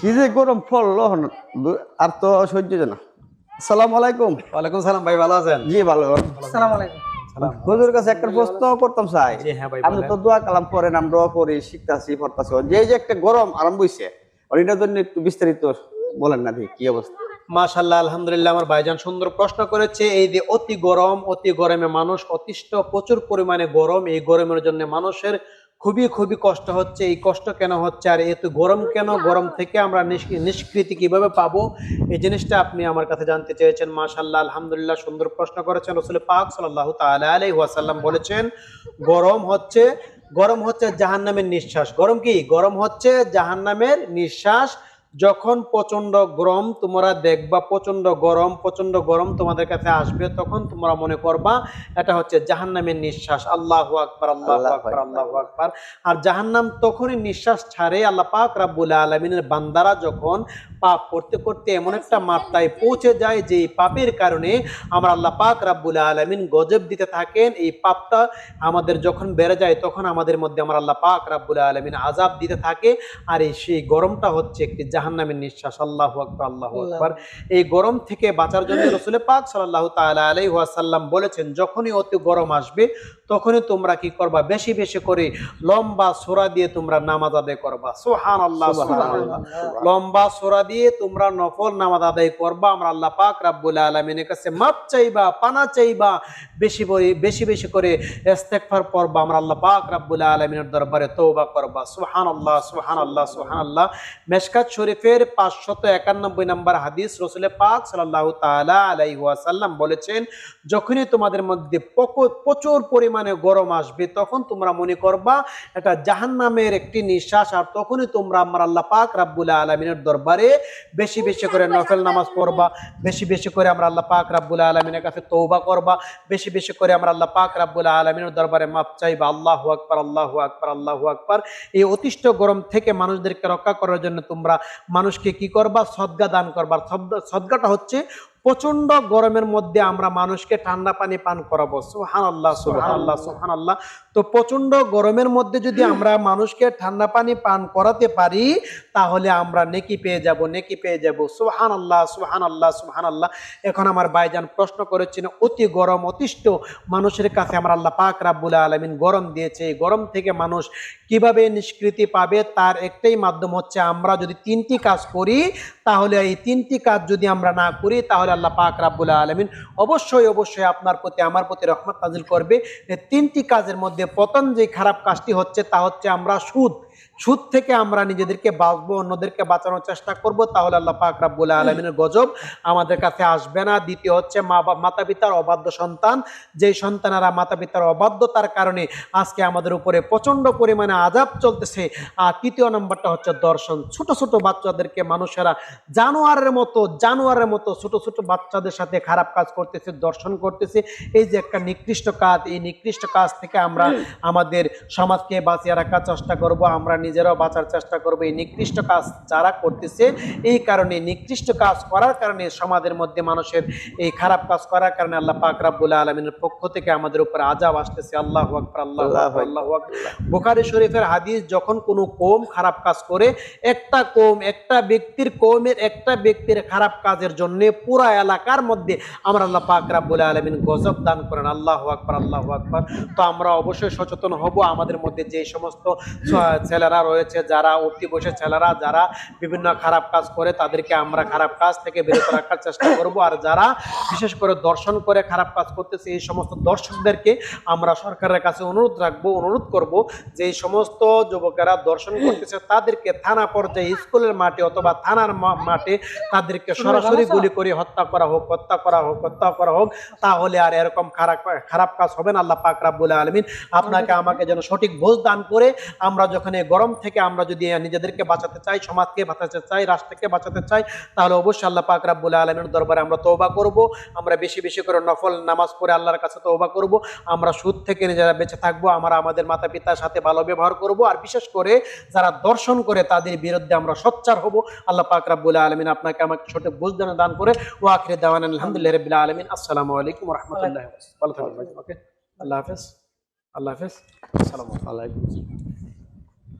কি যে গরম পড়ল আর তো সহ্য না। আসসালামু আলাইকুম। ওয়ালাইকুম সালাম ভাই ভালো আছেন? জি ভালো। আসসালামু আলাইকুম। হুজুর কাছে একটা প্রশ্ন করতাম চাই জি হ্যাঁ আপনি তো দোয়া কালাম করেন আমরাও করি শিখতাছি পড়তাছি। যে যে একটা গরম আরম্ভ হইছে আর এটার জন্য একটু বিস্তারিত বলেন না কি অবস্থা? মাশাল্লাহ আলহামদুলিল্লাহ আমার ভাইজান সুন্দর প্রশ্ন করেছে এই যে অতি গরম অতি গরমে মানুষ অতিষ্ঠ প্রচুর পরিমাণে গরম এই গরমের জন্য মানুষের খুবই খুবই কষ্ট হচ্ছে, এই কষ্ট কেন হচ্ছে আর এত গরম কেন? গরম থেকে আমরা নিষ্ক- নিষ্কৃতি কীভাবে পাবো? এই জিনিসটা আপনি আমার কাছে জানতে চেয়েছেন মাশাল্লাহ আলহামদুলিল্লাহ, সুন্দর প্রশ্ন করেছেন আসলে পাক সাল্লাহ আলাইহি ওয়াসাল্লাম বলেছেন, গরম হচ্ছে গরম হচ্ছে জাহান্নামের নিঃশ্বাস। গরম কি? গরম হচ্ছে জাহান্নামের নিঃশ্বাস যখন প্রচণ্ড গরম তোমরা দেখবা প্রচণ্ড গরম প্রচণ্ড গরম তোমাদের কাছে আসবে তখন তোমরা মনে করবা এটা হচ্ছে জাহান্নামের নিঃশ্বাস আল্লাহ আকবর আল্লাহ আল্লাহু আকবার আকবার। আল্লাহ আকবর আর জাহান্নাম তখনই নিঃশ্বাস ছাড়ে আল্লাহ পাক রাব্বুল আলমিনের বান্দারা যখন পাপ করতে করতে এমন একটা মাত্রায় পৌঁছে যায় যে পাপের কারণে আমরা আল্লাহ পাক রাব্বুল আলামিন গজব দিতে থাকেন। এই পাপটা আমাদের যখন বেড়ে যায় তখন আমাদের মধ্যে আমার আল্লাহ পাক রাব্বুল আলামিন আজাব দিতে থাকে। আর এই সেই গরমটা হচ্ছে একটি জাহান্নামের নিঃশ্বাস। আল্লাহ আকবার আল্লাহ আকবার। এই গরম থেকে বাঁচার জন্য রসুল পাক সাল্লাহ তাআলা আলাইহি ওয়াসাল্লাম বলেছেন যখনই অতি গরম আসবে তখনই তোমরা কি করবা? বেশি বেশি করে লম্বা সোরা দিয়ে তোমরা নামাজ আদায় করবা। সোহান আল্লাহ লম্বা সোরা দিয়ে তোমরা নফল নামাজ আদায় করবা। আমরা আল্লাহ পাক রাব্বুল আলামিনের কাছে মাপ চাইবা পানা চাইবা বেশি করে বেশি বেশি করে ইস্তেগফার পড়বা। আমরা আল্লাহ পাক রাব্বুল আলামিনের দরবারে তওবা করবা। সুবহানাল্লাহ সুবহানাল্লাহ সুবহানাল্লাহ। মেশকাত শরীফের 591 নম্বর হাদিস রাসূল পাক সাল্লাল্লাহু তাআলা আলাইহি ওয়াসাল্লাম বলেছেন যখনই তোমাদের মধ্যে প্রচুর পরিমাণে গরম আসবে, তখন তোমরা মনে করবা এটা জাহান্নামের একটি নিঃশ্বাস আর তখনই তোমরা আমার আল্লাহ পাক রাব্বুল আলামিনের দরবারে বেশি বেশি করে নফল নামাজ পড়বা, বেশি বেশি করে আমরা আল্লাহ পাক রাব্বুল আলামিনের কাছে তওবা করবা, বেশি বেশি করে আমরা আল্লাহ পাক রাব্বুল আলামিনের দরবারে মাপ চাইবা, আল্লাহু আকবার আল্লাহু আকবার আল্লাহু আকবার। এই অতিষ্ঠ গরম থেকে মানুষদেরকে রক্ষা করার জন্য তোমরা মানুষকে কি করবা? সদ্গা দান করবার সদ্গাটা হচ্ছে প্রচণ্ড গরমের মধ্যে আমরা মানুষকে ঠান্ডা পানি পান করাবো। সুহান আল্লাহ সুহান আল্লাহ সুহান আল্লাহ তো প্রচণ্ড গরমের মধ্যে যদি আমরা মানুষকে ঠান্ডা পানি পান করাতে পারি, তাহলে আমরা নেকি পেয়ে যাব, নেকি পেয়ে যাব। সুহান আল্লাহ সুহান আল্লাহ সুহান আল্লাহ এখন আমার ভাইজান প্রশ্ন করেছেন, অতি গরম, অতিষ্ঠ মানুষের কাছে আমরা আল্লাহ পাক রাব্বুল আলমিন গরম দিয়েছে। এই গরম থেকে মানুষ কীভাবে নিষ্কৃতি পাবে? তার একটাই মাধ্যম হচ্ছে, আমরা যদি তিনটি কাজ করি, তাহলে এই তিনটি কাজ যদি আমরা না করি, তাহলে আল্লাহ পাক রাব্বুল আলমিন, অবশ্যই অবশ্যই আপনার প্রতি, আমার প্রতি রহমত নাজিল করবে। তিনটি কাজের মধ্যে প্রথম যে খারাপ কাজটি হচ্ছে, তা হচ্ছে আমরা সুদ। সুদ থেকে আমরা নিজেদেরকে বাঁচবো অন্যদেরকে বাঁচানোর চেষ্টা করব তাহলে আল্লাহ পাক রাব্বুল আলমিনের গজব আমাদের কাছে আসবে না। দ্বিতীয় হচ্ছে মা মাতা পিতার অবাধ্য সন্তান যেই সন্তানেরা মাতা পিতার অবাধ্যতার কারণে আজকে আমাদের উপরে প্রচণ্ড পরিমাণে আজাব চলতেছে। আর তৃতীয় নম্বরটা হচ্ছে দর্শন। ছোট ছোট বাচ্চাদেরকে মানুষেরা জানোয়ারের মতো জানোয়ারের মতো ছোট ছোট বাচ্চাদের সাথে খারাপ কাজ করতেছে দর্শন করতেছে। এই যে একটা নিকৃষ্ট কাজ এই নিকৃষ্ট কাজ থেকে আমরা আমাদের সমাজকে বাঁচিয়ে রাখার চেষ্টা করব। আমরা নিজেরাও বাঁচার চেষ্টা করব। এই নিকৃষ্ট কাজ যারা করতেছে এই কারণে নিকৃষ্ট কাজ করার কারণে সমাজের মধ্যে মানুষের এই খারাপ কাজ করার কারণে আল্লাহ পাক রাব্বুল আলমিনের পক্ষ থেকে আমাদের উপর আজাব আসতেছে। আল্লাহ আকবর আল্লাহ আল্লাহ। বুখারী শরীফের হাদিস যখন কোনো কোম খারাপ কাজ করে একটা কোম একটা ব্যক্তির কোমের একটা ব্যক্তির খারাপ কাজের জন্য পুরা এলাকার মধ্যে আমরা আল্লাহ পাক রাব্বুল আলামিন গজব দান করেন। আল্লাহ আকবার আল্লাহু আকবার। তো আমরা অবশ্যই সচেতন হব। আমাদের মধ্যে যে সমস্ত ছেলেরা রয়েছে যারা অতি বসে ছেলেরা যারা বিভিন্ন খারাপ কাজ করে তাদেরকে আমরা খারাপ কাজ থেকে বিরত রাখার চেষ্টা করব। আর যারা বিশেষ করে দর্শন করে খারাপ কাজ করতেছে এই সমস্ত দর্শকদেরকে আমরা সরকারের কাছে অনুরোধ রাখব অনুরোধ করব যে এই সমস্ত যুবকেরা দর্শন করতেছে তাদেরকে থানা পর্যায়ে স্কুলের মাঠে অথবা থানার মাঠে তাদেরকে সরাসরি গুলি করে হত্যা করা হোক হত্যা করা হোক হত্যা করা হোক তাহলে আর এরকম খারাপ খারাপ কাজ হবে না। আল্লাহ পাক রাব্বুল আলামিন আপনাকে আমাকে যেন সঠিক বোঝ দান করে আমরা যখন গরম থেকে আমরা যদি নিজেদেরকে বাঁচাতে চাই, সমাজকে বাঁচাতে চাই, রাষ্ট্রকে বাঁচাতে চাই, তাহলে অবশ্যই আল্লাহ পাক রাব্বুল আলামিনের দরবারে আমরা তওবা করব। আমরা বেশি বেশি করে নফল নামাজ পড়ে আল্লাহর কাছে তওবা করব। আমরা সুদ থেকে নিজেরা বেঁচে থাকব, আমরা আমাদের মাতা পিতার সাথে ভালো ব্যবহার করব। আর বিশেষ করে যারা দর্শন করে তাদের বিরুদ্ধে আমরা সোচ্চার হব। আল্লাহ পাক রাব্বুল আলমিন আপনাকে আমাকে সঠিক বুঝদান দান করে, ও আখিরে দাওয়ান আলহামদুলিল্লাহ রাব্বিল আলামিন। আসসালামু আলাইকুম রাহমাতুল্লাহি ওকে, আল্লাহ হাফেজ। আল্লাহ হাফেজ। আসসালামু আলাইকুম।